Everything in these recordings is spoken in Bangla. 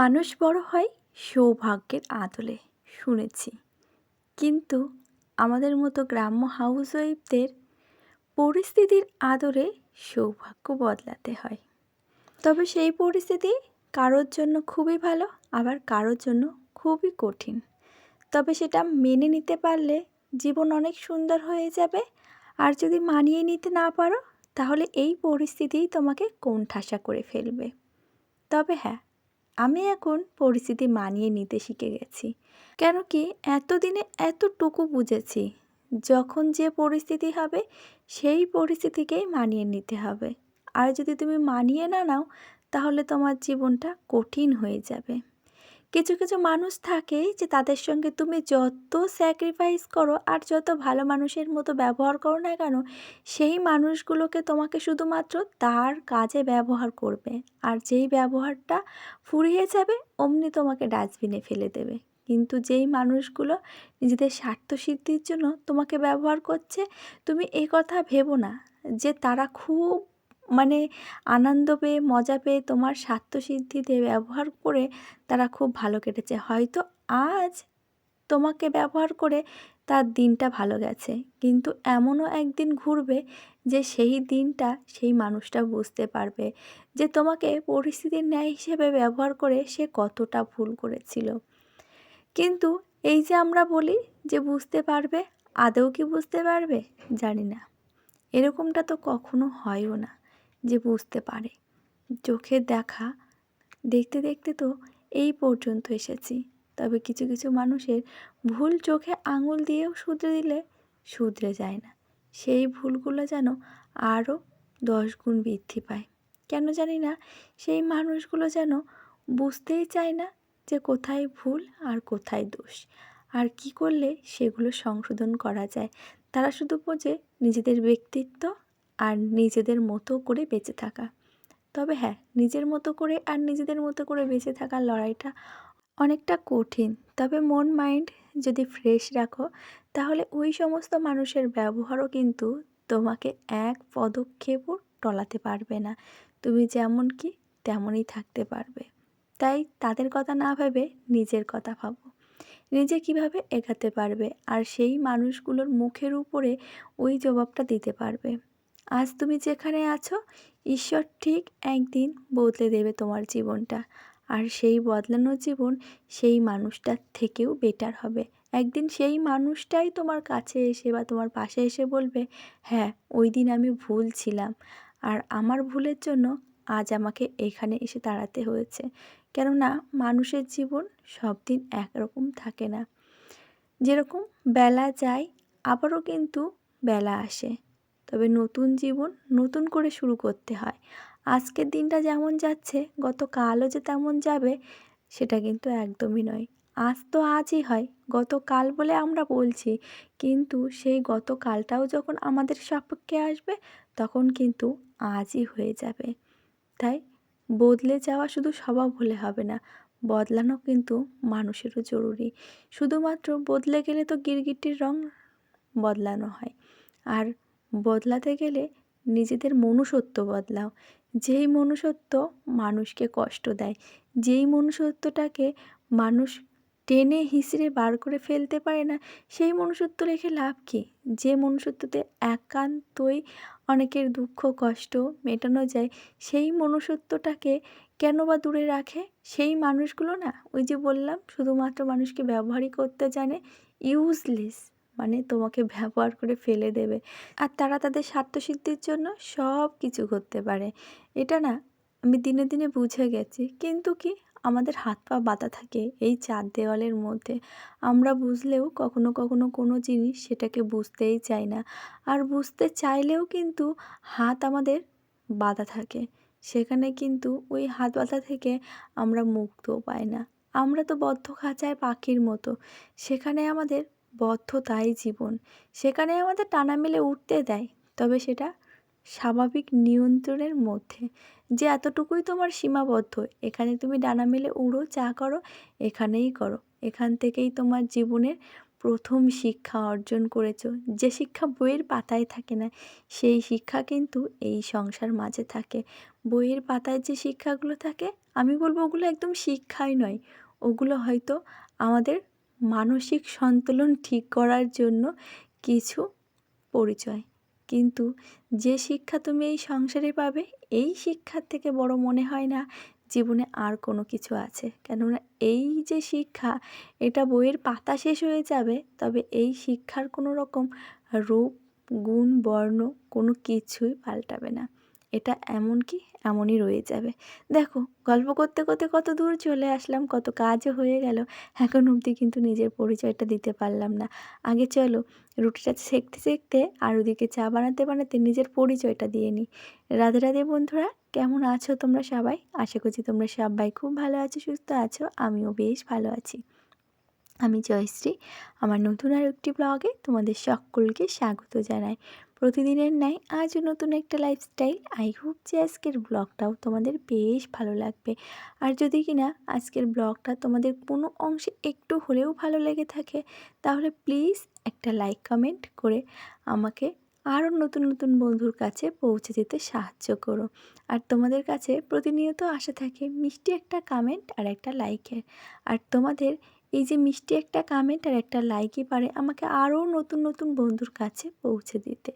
মানুষ বড় হয় সৌভাগ্যের আদলে, শুনেছি। কিন্তু আমাদের মতো গ্রাম্য হাউসওয়াইফদের পরিস্থিতির আদরে সৌভাগ্য বদলাতে হয়। তবে সেই পরিস্থিতি কারোর জন্য খুবই ভালো, আবার কারোর জন্য খুবই কঠিন। তবে সেটা মেনে নিতে পারলে জীবন অনেক সুন্দর হয়ে যাবে। আর যদি মানিয়ে নিতে না পারো, তাহলে এই পরিস্থিতিই তোমাকে কোণঠাসা করে ফেলবে। তবে হ্যাঁ আমি এখন পরিস্থিতি মানিয়ে নিতে শিখে গেছি। কেন কি এতদিনে এতটুকু বুঝেছি, যখন যে পরিস্থিতি হবে, সেই পরিস্থিতিকেই মানিয়ে নিতে হবে। আর যদি তুমি মানিয়ে না নাও, তাহলে তোমার জীবনটা কঠিন হয়ে যাবে। কিছু কিছু মানুষ থাকে যে তাদের সঙ্গে তুমি যত স্যাক্রিফাইস করো আর যত ভালো মানুষের মতো ব্যবহার করো না কেন, সেই মানুষগুলোকে তোমাকে শুধুমাত্র তার কাজে ব্যবহার করবে। আর যেই ব্যবহারটা ফুরিয়ে যাবে, অমনি তোমাকে ডাস্টবিনে ফেলে দেবে। কিন্তু যেই মানুষগুলো নিজেদের স্বার্থ সিদ্ধির জন্য তোমাকে ব্যবহার করছে, তুমি এ কথা ভেবো না যে তারা খুব মানে আনন্দ পেয়ে, মজা পেয়ে তোমার স্বার্থসিদ্ধিতে ব্যবহার করে তারা খুব ভালো কেটেছে। হয়তো আজ তোমাকে ব্যবহার করে তার দিনটা ভালো গেছে, কিন্তু এমনও একদিন ঘুরবে যে সেই দিনটা সেই মানুষটা বুঝতে পারবে যে তোমাকে পরিস্থিতির ন্যায় হিসেবে ব্যবহার করে সে কতটা ভুল করেছিল। কিন্তু এই যে আমরা বলি যে বুঝতে পারবে, আদৌ কি বুঝতে পারবে জানি না। এরকমটা তো কখনো হয়ও না। যে বুঝতে পারে। চোখের দেখা, দেখতে দেখতে তো এই পর্যন্ত এসেছি। তবে কিছু কিছু মানুষের ভুল চোখে আঙুল দিয়েও শুধরে দিলে শুধরে যায় না। সেই ভুলগুলো যেন আরও দশ গুণ বৃদ্ধি পায়। কেন জানি না, সেই মানুষগুলো যেন বুঝতেই চায় না যে কোথায় ভুল আর কোথায় দোষ। আর কি করলে সেগুলো সংশোধন করা যায়, তারা শুধু বোঝে নিজেদের ব্যক্তিত্ব আর নিজেদের মতো করে বেঁচে থাকা। তবে হ্যাঁ নিজের মতো করে আর নিজেদের মতো করে বেঁচে থাকার লড়াইটা অনেকটা কঠিন। তবে মন মাইন্ড যদি ফ্রেশ রাখো, তাহলে ওই সমস্ত মানুষের ব্যবহারও কিন্তু তোমাকে এক পদক্ষেপও টলাতে পারবে না। তুমি যেমন কি তেমনই থাকতে পারবে। তাই তাদের কথা না ভেবে নিজের কথা ভাবো। নিজে কীভাবে এগাতে পারবে আর সেই মানুষগুলোর মুখের উপরে ওই জবাবটা দিতে পারবে। আজ তুমি যেখানে আছো, ঈশ্বর ঠিক একদিন বদলে দেবে তোমার জীবনটা। আর সেই বদলানো জীবন সেই মানুষটার থেকেও বেটার হবে। একদিন সেই মানুষটাই তোমার কাছে এসে বা তোমার পাশে এসে বলবে হ্যাঁ ওই দিন আমি ভুল ছিলাম। আর আমার ভুলের জন্য আজ আমাকে এখানে এসে দাঁড়াতে হয়েছে। কেননা মানুষের জীবন সব দিন একরকম থাকে না। যেরকম বেলা যায়, আবারও কিন্তু বেলা আসে। তবে নতুন জীবন নতুন করে শুরু করতে হয়। আজকের দিনটা যেমন যাচ্ছে, গতকালও যে তেমন যাবে, সেটা কিন্তু একদমই নয়। আজ তো আজই হয়, গতকাল বলে আমরা বলছি, কিন্তু সেই গতকালটাও যখন আমাদের সপক্ষে আসবে, তখন কিন্তু আজই হয়ে যাবে। তাই বদলে যাওয়া শুধু স্বভাব হলে হবে না, বদলানো কিন্তু মানুষেরও জরুরি। শুধুমাত্র বদলে গেলে তো গিরগিটির রং বদলানো হয়। আর বদলাতে গেলে নিজেদের মনুষ্যত্ব বদলাও। যেই মনুষ্যত্ব মানুষকে কষ্ট দেয়, যেই মনুষ্যত্বটাকে মানুষ টেনে হিসড়ে বার করে ফেলতে পারে না, সেই মনুষ্যত্ব রেখে লাভ কী? যে মনুষ্যত্বতে একান্তই অনেকের দুঃখ, কষ্ট মেটানো যায়, সেই মনুষ্যত্বটাকে কেন বা দূরে রাখে? সেই মানুষগুলো না, ওই যে বললাম, শুধুমাত্র মানুষকে ব্যবহারই করতে জানে ইউজলেস মানে তোমাকে ব্যবহার করে ফেলে দেবে। আর তারা তাদের স্বার্থসিদ্ধির জন্য সব কিছু করতে পারে। এটা না, আমি দিনে দিনে বুঝে গেছি। কিন্তু কি, আমাদের হাত পা বাঁধা থাকে এই চার দেওয়ালের মধ্যে। আমরা বুঝলেও কখনো কখনো কোনো জিনিস সেটাকে বুঝতেই চাই না। আর বুঝতে চাইলেও কিন্তু হাত আমাদের বাঁধা থাকে। সেখানে কিন্তু ওই হাত বাঁধা থেকে আমরা মুক্তও পাই না। আমরা তো বদ্ধ খাঁচায় পাখির মতো। সেখানে আমাদের বদ্ধতাই জীবন। সেখানে আমাদের টানা মেলে উঠতে দেয়, তবে সেটা স্বাভাবিক নিয়ন্ত্রণের মধ্যে। যে এতটুকুই তোমার সীমাবদ্ধ, এখানে তুমি ডানা মেলে উড়ো, চা করো, এখানেই করো। এখান থেকেই তোমার জীবনের প্রথম শিক্ষা অর্জন করেছ। যে শিক্ষা বইয়ের পাতায় থাকে না, সেই শিক্ষা কিন্তু এই সংসার মাঝে থাকে। বইয়ের পাতায় যে শিক্ষাগুলো থাকে, আমি বলব ওগুলো একদম শিক্ষাই নয়। ওগুলো হয়তো আমাদের মানসিক সন্তুলন ঠিক করার জন্য কিছু পরিচয়। কিন্তু যে শিক্ষা তুমি এই সংসারে পাবে, এই শিক্ষার থেকে বড় মনে হয় না জীবনে আর কোনো কিছু আছে। কেননা এই যে শিক্ষা, এটা বইয়ের পাতা শেষ হয়ে যাবে, তবে এই শিক্ষার কোনো রকম রূপ, গুণ, বর্ণ কোনো কিছুই পাল্টাবে না। এটা এমন কি? এমনই রয়ে যাবে। দেখো, গল্প করতে করতে কত দূর চলে আসলাম, কত কাজও হয়ে গেল। এখন অবধি কিন্তু নিজের পরিচয়টা দিতে পারলাম না। আগে চলো, রুটিটা সেঁকতে সেঁকতে আর ওদিকে চা বানাতে বানাতে নিজের পরিচয়টা দিয়ে নিই। রাধে রাধে বন্ধুরা, কেমন আছো তোমরা সবাই? আশা করছি তোমরা সবাই খুব ভালো আছো, সুস্থ আছো, আমিও বেশ ভালো আছি। আমি জয়শ্রী, আমার নতুন আর একটি ব্লগে তোমাদের সকলকে স্বাগত জানাই। প্রতিদিনের ন্যায় আজও নতুন একটা লাইফস্টাইল আই হোপ যে আজকের ব্লগটাও তোমাদের বেশ ভালো লাগবে। আর যদি কিনা আজকের ব্লগটা তোমাদের কোনো অংশে একটু হলেও ভালো লেগে থাকে, তাহলে প্লিজ একটা লাইক কমেন্ট করে আমাকে আরও নতুন নতুন বন্ধুর কাছে পৌঁছে দিতে সাহায্য করো। আর তোমাদের কাছে প্রতিনিয়ত আশা থাকে মিষ্টি একটা কমেন্ট আর একটা লাইকের আর তোমাদের এই যে মিষ্টি একটা কামেন্ট আর একটা লাইকই পারে আমাকে আরও নতুন নতুন বন্ধুর কাছে পৌঁছে দিতে।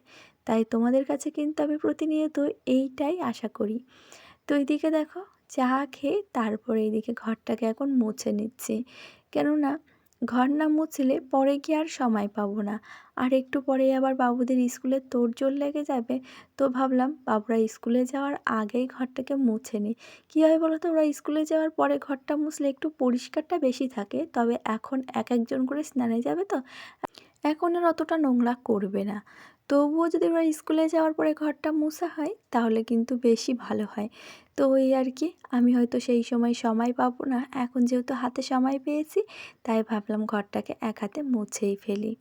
তাই তোমাদের কাছে কিন্তু আমি প্রতিনিয়ত এইটাই আশা করি। তো এইদিকে দেখো, চা খেয়ে তারপরে এইদিকে ঘরটাকে এখন মুছে নিচ্ছি। কেননা ঘর না মুছলে পরে গিয়ে আর সময় পাবো না? আর একটু পরে আবার বাবুদের স্কুলে তোড়জোড় লেগে যাবে? তো ভাবলাম বাবুরা স্কুলে যাওয়ার আগেই ঘরটাকে মুছে নিই কী হয় বলো তো, ওরা স্কুলে যাওয়ার পরে ঘরটা মুছলে একটু পরিষ্কারটা বেশি থাকে, তবে এখন এক একজন করে স্নানে যাবে তো? এখন আর অতটা নোংরা করবে না। তবুও যদি ওরা স্কুলে যাওয়ার পরে ঘরটা মুছা হয়, তাহলে কিন্তু বেশি ভালো হয়। তো ওই আর কি। আমি হয়তো সেই সময় সময় পাবো না। এখন যেহেতু হাতে সময় পেয়েছি, তাই ভাবলাম ঘরটাকে এক হাতে মুছেই ফেলি।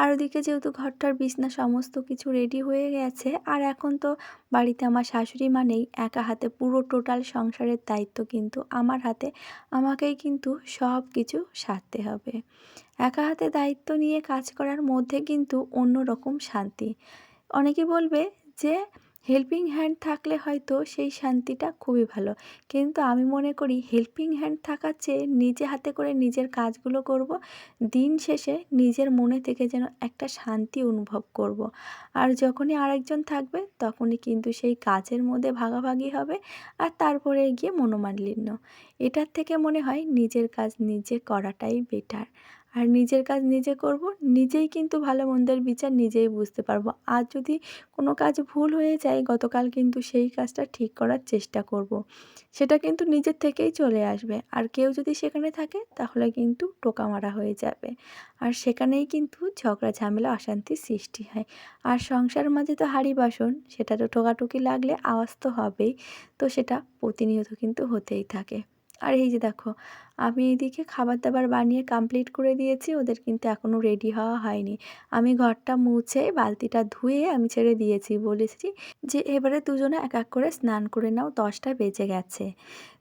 আর ওদিকে যেহেতু ঘরটার বিছনা সমস্ত কিছু রেডি হয়ে গেছে, আর এখন তো বাড়িতে আমার শাশুড়ি মানেই একা হাতে পুরো টোটাল সংসারের দায়িত্ব কিন্তু আমার হাতে। আমাকেই কিন্তু সব কিছু সারতে হবে। একা হাতে দায়িত্ব নিয়ে কাজ করার মধ্যে কিন্তু অন্য রকম শান্তি। অনেকে বলবে যে হেল্পিং হ্যান্ড থাকলে হয়তো সেই শান্তিটা খুবই ভালো। কিন্তু আমি মনে করি হেল্পিং হ্যান্ড থাকার চেয়ে নিজে হাতে করে নিজের কাজগুলো করব, দিন শেষে নিজের মনে থেকে যেন একটা শান্তি অনুভব করব। আর যখনই আরেকজন থাকবে, তখনই কিন্তু সেই কাজের মধ্যে ভাগাভাগি হবে আর তারপরে গিয়ে মনোমালিন্য। এটার থেকে মনে হয় নিজের কাজ নিজে করাটাই বেটার আর নিজের কাজ নিজে করব, নিজেই কিন্তু ভালো মন্দের বিচার নিজেই বুঝতে পারব। আর যদি কোনো কাজ ভুল হয়ে যায়, গতকাল কিন্তু সেই কাজটা ঠিক করার চেষ্টা করব। সেটা কিন্তু নিজের থেকেই চলে আসবে। আর কেউ যদি সেখানে থাকে, তাহলে কিন্তু টোকা মারা হয়ে যাবে। আর সেখানেই কিন্তু ঝগড়া, ঝামেলা অশান্তির সৃষ্টি হয়। আর সংসার মাঝে তো হাড়ি বাসন, সেটা তো টোকাটুকি লাগলে আওয়াজ তো হবেই। তো সেটা প্রতিনিয়ত কিন্তু হতেই থাকে। আর এই যে দেখো, আমি এদিকে খাবার দাবার বানিয়ে কমপ্লিট করে দিয়েছি, ওদের কিন্তু এখনও রেডি হওয়া হয়নি। আমি ঘরটা মুছে বালতিটা ধুয়ে আমি ছেড়ে দিয়েছি, বলেছি যে এবারে দুজনে এক এক করে স্নান করে নাও, দশটা বেজে গেছে।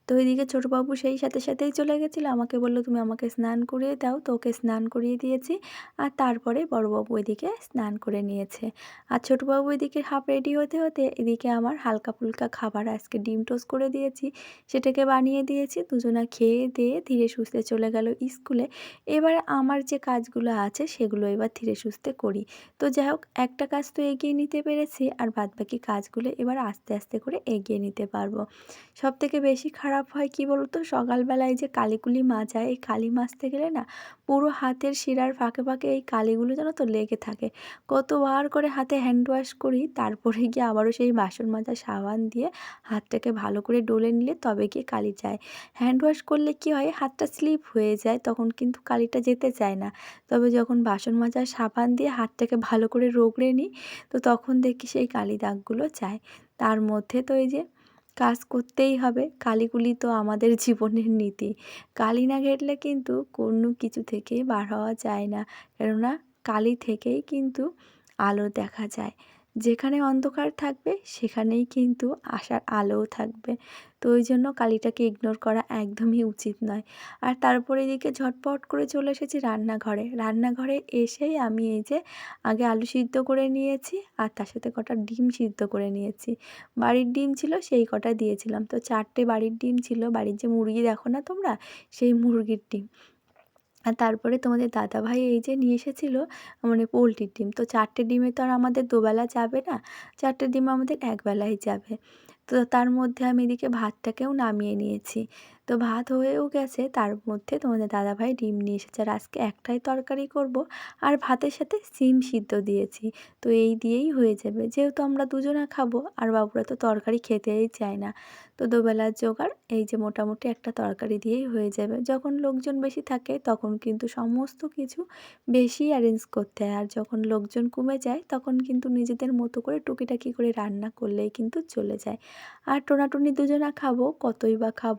তো ওইদিকে ছোটোবাবু সেই সাথে সাথেই চলে গেছিল। আমাকে বলল, তুমি আমাকে স্নান করিয়ে দাও। তো ওকে স্নান করিয়ে দিয়েছি। আর তারপরে বড়োবাবু ওইদিকে স্নান করে নিয়েছে। আর ছোটোবাবু এদিকে হাফ রেডি হতে হতে এদিকে আমার হালকা ফুলকা খাবার, আজকে ডিম টোস্ট করে দিয়েছি। সেটাকে বানিয়ে দিয়েছি। দুজনা খেয়ে দিয়ে ধীরে সুস্থে চলে গেল স্কুলে। এবার আমার যে কাজগুলো আছে সেগুলো এবার ধীরে সুস্থে করি। তো যাই হোক, একটা কাজ তো এগিয়ে নিতে পেরেছি। আর বাদবাকি কাজগুলো এবার আস্তে আস্তে করে এগিয়ে নিতে পারব। সব থেকে বেশি খারাপ খারাপ হয় কি বলতো? সকালবেলায় যে কালিকুলি মাজায় এই কালি মাজতে গেলে না পুরো হাতের শিরার ফাঁকে ফাঁকে এই কালিগুলো যেন তো লেগে থাকে। কতবার করে হাতে হ্যান্ড ওয়াশ করি, তারপরে গিয়ে আবারও সেই বাসন মাজা সাবান দিয়ে হাতটাকে ভালো করে ডলে নিলে তবে গিয়ে কালি যায়। হ্যান্ড ওয়াশ করলে কি হয়? হাতটা স্লিপ হয়ে যায়, তখন কিন্তু কালিটা যেতে চায় না। তবে যখন বাসন মাজা সাবান দিয়ে হাতটাকে ভালো করে রোগড়ে নিই, তো তখন দেখি সেই কালি দাগগুলো যায়। তার মধ্যে তো এই যে কাজ করতেই হবে। কালিগুলি তো আমাদের জীবনের নীতি। কালি না ঘেটলে কিন্তু কোনো কিছু থেকে বার হওয়া যায় না। কেননা কালি থেকেই কিন্তু আলো দেখা যায়। যেখানে অন্ধকার থাকবে, সেখানেই কিন্তু আশার আলোও থাকবে। তো ওই জন্য কালিটাকে ইগনোর করা একদমই উচিত নয়। আর তারপরে এদিকে ঝটপট করে চলে এসেছি রান্নাঘরে। রান্নাঘরে এসেই আমি এই যে আগে আলু সিদ্ধ করে নিয়েছি, আর তার সাথে কটা ডিম সিদ্ধ করে নিয়েছি। বাড়ির ডিম ছিল, সেই কটা দিয়েছিলাম। তো চারটে বাড়ির ডিম ছিল। বাড়ির যে মুরগি দেখো না তোমরা? সেই মুরগির ডিম। আর তারপরে তোমাদের দাদাভাই এই যে নিয়ে এসেছিল মানে পোলট্রির ডিম। তো চারটে ডিমে তো আর আমাদের দুবেলা যাবে না, চারটে ডিম আমাদের একবেলাই যাবে। তো তার মধ্যে আমি এদিকে ভাতটাকেও নামিয়ে নিয়েছি। তো ভাত হয়েও গেছে, তার মধ্যে তোমাদের দাদাভাই ডিম নিয়ে এসেছে। আর আজকে একটাই তরকারি করব, আর ভাতের সাথে সিম সিদ্ধ দিয়েছি। তো এই দিয়েই হয়ে যাবে। যেহেতু আমরা দুজনা খাব, আর বাবুরা তো তরকারি খেতেই চায় না। তো দুবেলার জোগাড় এই যে মোটামুটি একটা তরকারি দিয়েই হয়ে যাবে। যখন লোকজন বেশি থাকে তখন কিন্তু সমস্ত কিছু বেশি অ্যারেঞ্জ করতে হয়। আর যখন লোকজন কমে যায় তখন কিন্তু নিজেদের মতো করে টুকিটাকি করে রান্না করলেই কিন্তু চলে যায়। আর টোনাটুনি দুজনা খাব, কতই বা খাব,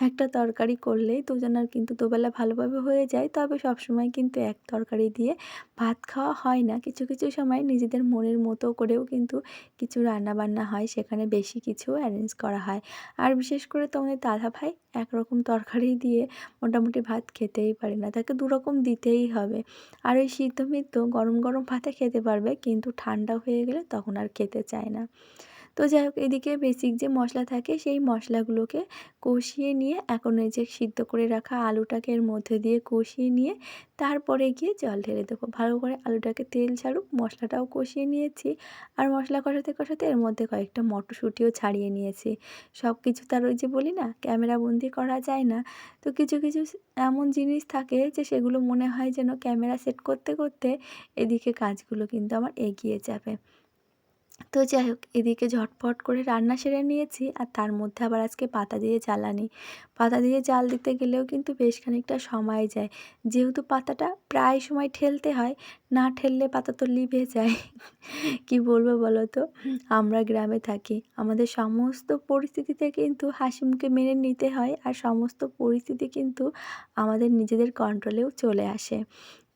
একটা তরকারি করলেই দুজনার কিন্তু দুবেলা ভালোভাবে হয়ে যায়। তবে সবসময় কিন্তু এক তরকারি দিয়ে ভাত খাওয়া হয় না। কিছু কিছু সময় নিজেদের মনের মতো করেও কিন্তু কিছু রান্না বান্না হয়। সেখানে বেশি কিছু অ্যারেঞ্জ করা হয়। আর বিশেষ করে তো আমাদের দাদা ভাই একরকম তরকারি দিয়ে মোটামুটি ভাত খেতেই পারে না, তাকে দুরকম দিতেই হবে। আর ওই সিদ্ধ মিদ্ধ গরম গরম ভাতে খেতে পারবে, কিন্তু ঠান্ডা হয়ে গেলে তখন আর খেতে চায় না। তো যাই হোক এদিকে বেসিক যে মশলা থাকে, সেই মশলাগুলোকে কষিয়ে নিয়ে এখন এই যে সিদ্ধ করে রাখা আলুটাকে এর মধ্যে দিয়ে কষিয়ে নিয়ে তারপরে গিয়ে জল ঢেলে দেবো। ভালো করে আলুটাকে তেল ছাড়ুক, মশলাটাও কষিয়ে নিয়েছি। আর মশলা কষাতে কষাতে এর মধ্যে কয়েকটা মটরশুঁটিও ছাড়িয়ে নিয়েছি। সব কিছু তার ওই যে বলি না, ক্যামেরা বন্দি করা যায় না। তো কিছু কিছু এমন জিনিস থাকে যে সেগুলো মনে হয় যেন ক্যামেরা সেট করতে করতে এদিকে কাজগুলো কিন্তু আমার এগিয়ে যাবে। তো যাই হোক এদিকে ঝটপট করে রান্না সেরে নিয়েছি আর তার মধ্যে আবার আজকে পাতা দিয়ে জ্বালানি। পাতা দিয়ে জাল দিতে গেলেও কিন্তু বেশ খানিকটা সময় যায়। যেহেতু পাতাটা প্রায় সময় ঠেলতে হয়, না ঠেললে পাতা তো লিভে যায়। কি বলব বলো তো? আমরা গ্রামে থাকি। আমাদের সমস্ত পরিস্থিতিতে কিন্তু হাসি মুখে মেনে নিতে হয় আর সমস্ত পরিস্থিতি কিন্তু আমাদের নিজেদের কন্ট্রোলেও চলে আসে।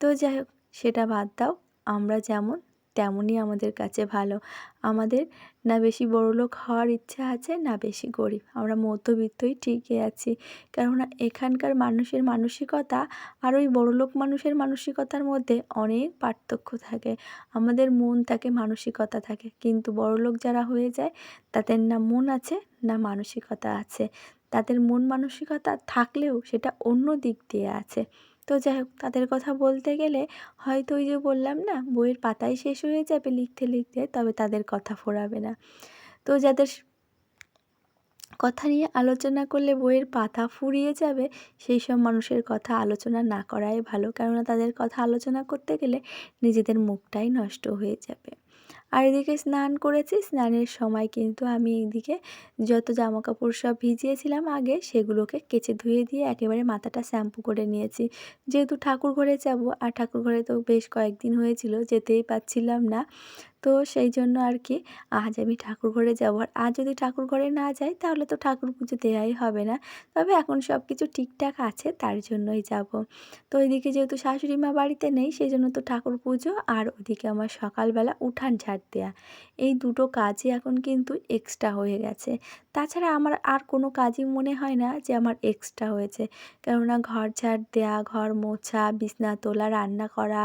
তো যাই হোক সেটা বাদ দাও। আমরা যেমন তেমনই আমাদের কাছে ভালো। আমাদের না বেশি বড়লোক হওয়ার ইচ্ছা আছে, না বেশি গরিব। আমরা মধ্যবিত্তই ঠিকই আছি। কেননা এখানকার মানুষের মানসিকতা আর ওই বড়লোক মানুষের মানসিকতার মধ্যে অনেক পার্থক্য থাকে। আমাদের মন থাকে মানসিকতা থাকে। কিন্তু বড়লোক যারা হয়ে যায়, তাদের না মন আছে, না মানসিকতা আছে। তাদের মন মানসিকতা থাকলেও সেটা অন্য দিক দিয়ে আছে। তো যাই হোক, তাদের কথা বলতে গেলে হয়তো ওই যে বললাম না, বইয়ের পাতাই শেষ হয়ে যাবে লিখতে লিখতে, তবে তাদের কথা ফোরাবে না। তো যাদের কথা নিয়ে আলোচনা করলে বইয়ের পাতা ফুরিয়ে যাবে, সেই সব মানুষের কথা আলোচনা না করাই ভালো, কেননা তাদের কথা আলোচনা করতে গেলে নিজেদের মুখটাই নষ্ট হয়ে যাবে। আর এদিকে স্নান করেছি, স্নানের সময় কিন্তু আমি এদিকে যত জামা কাপড় সব ভিজিয়েছিলাম আগে সেগুলোকে কেচে ধুয়ে দিয়ে একেবারে মাথাটা শ্যাম্পু করে নিয়েছি। যেহেতু ঠাকুর ঘরে যাব, আর ঠাকুর ঘরে তো বেশ কয়েকদিন হয়েছিল, যেতেই পাচ্ছিলাম না। তো সেই জন্য আর কি আজ আমি ঠাকুর ঘরে যাব। আর আজ যদি ঠাকুর ঘরে না যাই, তাহলে তো ঠাকুর পুজো দেওয়াই হবে না। তবে এখন সব কিছু ঠিকঠাক আছে, তার জন্যই যাব। তো ওইদিকে যেহেতু শাশুড়ি মা বাড়িতে নেই, সেই জন্য তো ঠাকুর পুজো আর ওদিকে আমার সকালবেলা উঠান ঝাড় দেওয়া এই দুটো কাজই এখন কিন্তু এক্সট্রা হয়ে গেছে। তাছাড়া আমার আর কোনো কাজই মনে হয় না যে আমার এক্সট্রা হয়েছে। কেননা ঘর ঝাড় দেওয়া ঘর মোছা, বিছনা তোলা, রান্না করা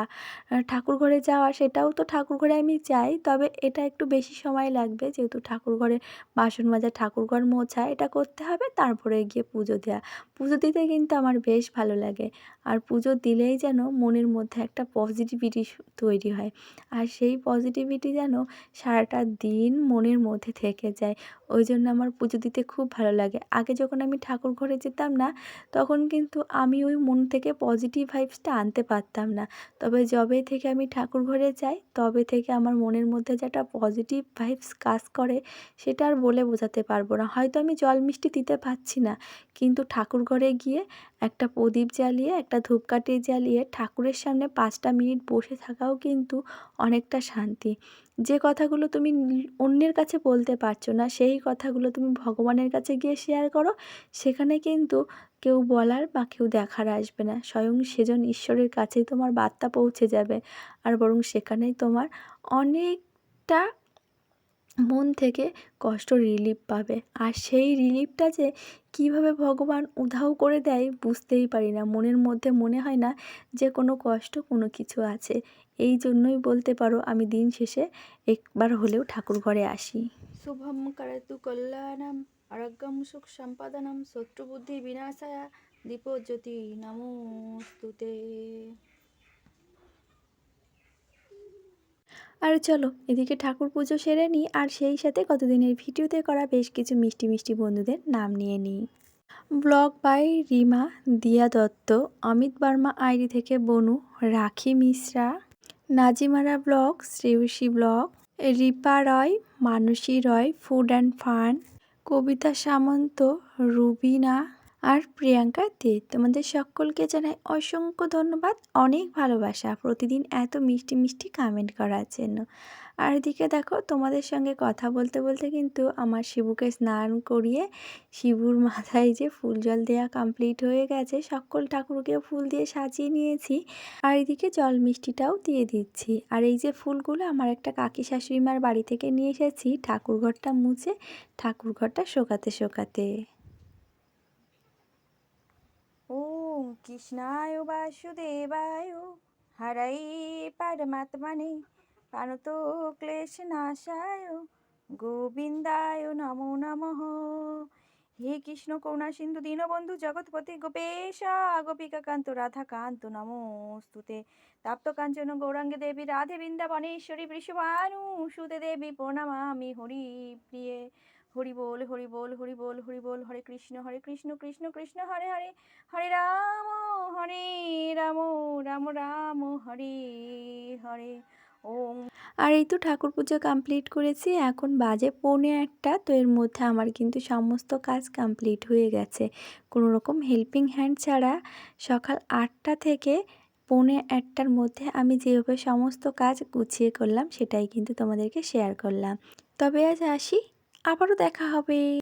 ঠাকুর ঘরে যাওয়া, সেটাও তো ঠাকুর ঘরে আমি যাই তবে এটা একটু বেশি সময় লাগবে যেহেতু ঠাকুর ঘরে বাসন মাজা ঠাকুর ঘর মোছা, এটা করতে হবে, তারপরে গিয়ে পুজো দেওয়া পুজো দিতে কিন্তু আমার বেশ ভালো লাগে। আর পুজো দিলেই যেন মনের মধ্যে একটা পজিটিভিটি তৈরি হয়। আর সেই পজিটিভিটি যেন সারাটা দিন মনের মধ্যে থেকে যায়। ওই জন্য আমার পুজো দিতে খুব ভালো লাগে। আগে যখন আমি ঠাকুর ঘরে যেতাম না, তখন কিন্তু আমি ওই মন থেকে পজিটিভ ভাইবসটা আনতে পারতাম না। তবে যবে থেকে আমি ঠাকুর ঘরে যাই, তবে থেকে আমার মনের মধ্যে যে একটা পজিটিভ ভাইবস কাজ করে, সেটা আর বলে বোঝাতে পারব না। হয়তো আমি জল মিষ্টি দিতে পারছি না, কিন্তু ঠাকুর ঘরে গিয়ে একটা প্রদীপ জ্বালিয়ে, একটা ধূপকাঠি জ্বালিয়ে ঠাকুরের সামনে পাঁচটা মিনিট বসে থাকাও কিন্তু অনেকটা শান্তি। যে কথাগুলো তুমি অন্যের কাছে বলতে পারছ না, সেই কথাগুলো তুমি ভগবানের কাছে গিয়ে শেয়ার করো, সেখানে কিন্তু কেউ বলার বা কেউ দেখার আসবে না। স্বয়ং সেজন ঈশ্বরের কাছেই তোমার বার্তা পৌঁছে যাবে আর বরং সেখানেই তোমার অনেকটা মন থেকে কষ্ট রিলিফ পাবে। আর সেই রিলিফটা যে কীভাবে ভগবান উধাও করে দেয় বুঝতেই পারি না। মনের মধ্যে মনে হয় না যে কোনো কষ্ট কোনো কিছু আছে। এই জন্যই বলতে পারো আমি দিন শেষে একবার হলেও ঠাকুর ঘরে আসি। শুভম করতু কল্যাণম। আরোগ্যম সুখ সম্পাদনম শত্রুবুদ্ধি বিনাশায়া দীপজ্যোতি নমোস্তুতে। আর চলো, এদিকে ঠাকুর পুজো সেরে নিই, আর সেই সাথে কতদিনের ভিডিওতে করা বেশ কিছু মিষ্টি মিষ্টি বন্ধুদের নাম নিয়ে নিই। ব্লগ বাই রিমা, দিয়া দত্ত, অমিত বর্মা, আইডি থেকে Bonu, Rakhi Mishra, Nazimara blog, Shreyasi blog, Ripa Roy, Manasi Roy, food and fun Kabita Samanta, Rubina আর প্রিয়াঙ্কা দে। তোমাদের সকলকে জানাই অসংখ্য ধন্যবাদ। অনেক ভালোবাসা। প্রতিদিন এত মিষ্টি মিষ্টি কমেন্ট করার জন্য। আর এদিকে দেখো তোমাদের সঙ্গে কথা বলতে বলতে কিন্তু আমার শিবুকে স্নান করিয়ে শিবুর মাথায় যে ফুল জল দেওয়া কমপ্লিট হয়ে গেছে, সকল ঠাকুরকে ফুল দিয়ে সাজিয়ে নিয়েছি। আর এদিকে জল মিষ্টিটাও দিয়ে দিচ্ছি। আর এই যে ফুলগুলো আমার একটা কাকি শাশুড়িমার বাড়ি থেকে নিয়ে এসেছি, ঠাকুর ঘরটা মুছে ঠাকুর ঘরটা শোকাতে শোকাতে। ওম কৃষ্ণায় বাসুদেবায় হরাই পরমাত্মনে প্রাণত ক্লেশ নাশায়, গোবিন্দায় নমো নমঃ। হে কৃষ্ণ করুণা সিন্ধু, দীনবন্ধু জগৎপতি গোপেশা গোপিকা কান্ত রাধা কান্ত নমস্তুতে। তাপ্ত কাঞ্চন গৌরাঙ্গে দেবী, রাধে বৃন্দাবনেশ্বরী, বৃষভানু, সুতে দেবী, প্রণামামি হরি প্রিয়ে। হরি বল হরি বল হরি বল হরি বল, হরে কৃষ্ণ হরে কৃষ্ণ কৃষ্ণ কৃষ্ণ, হরে হরে। হরে রাম হরে রাম রাম রাম, হরে হরে। আর এই তো ঠাকুর পুজো কমপ্লিট করেছি, এখন বাজে পৌনে একটা তো এর মধ্যে আমার কিন্তু সমস্ত কাজ কমপ্লিট হয়ে গেছে। কোনো রকম হেল্পিং হ্যান্ড ছাড়া সকাল আটটা থেকে পৌনে একটার মধ্যে আমি যেভাবে সমস্ত কাজ গুছিয়ে করলাম, সেটাই কিন্তু তোমাদেরকে শেয়ার করলাম। তবে আজ আসি, আবারও দেখা হবে।